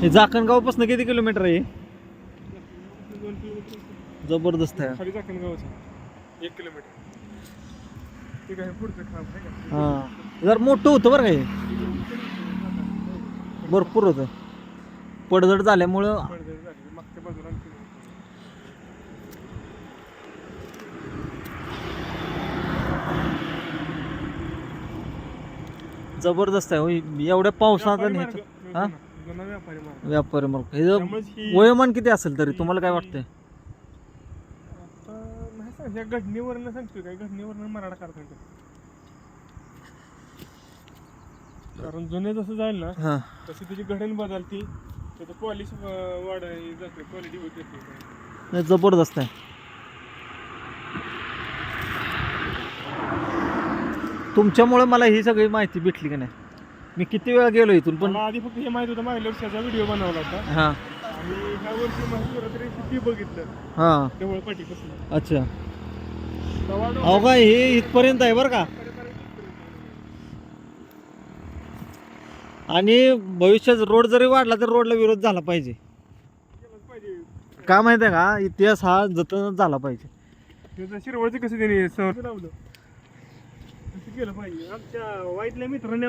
हे जाकणगावपासून किती किलोमीटर आहे हे? जबरदस्त आहे. खाली एक किलोमीटर. ठीक आहे पुढचं काम आहे का? हां. जर मोठं होतं बरं का हे. भरपूर होतं. पडझड झाल्यामुळं मागच्या बाजूला. जबरदस्त आहे. एवढ्या पावसात हा? जुना व्यापारी मार्ग व्यापारी मार्ग हे ही- वयोमान किती असेल तरी? तुम्हाला काय वाटतंय? आता नाही सांग या घटनेवरनं सांगतोय काय? घटनेवरनं मराठा काढता येतो कारण जुने जसं जाईल ना हां. तशी त्याची घडण बदलती. त्याचं पॉलिश वाढ जाते क्वालिटी होत येते नाही, जबरदस्त आहे. तुमच्यामुळे मला ही सगळी माहिती भेटली की नाही? मी किती वेळा गेलो इथून पण मला आधी फक्त हे माहीत होतं मागल्या वर्षाचा व्हिडिओ बनवला होता. हां. आणि ह्या वर्षी माहिती बघितलं. हां. पाठीपासून अच्छा. अहो काय हे इथपर्यंत आहे बरं का. आणि भविष्यात रोड जरी वाढला तर रोडला विरोध झाला पाहिजे. केलंच पाहिजे का माहिती आहे का? इतिहास हा जतनच झाला पाहिजे. त्याचं शिरवळचं कसं त्याने लावलं? तसं केलं पाहिजे. आमच्या वाईटल्या मित्राने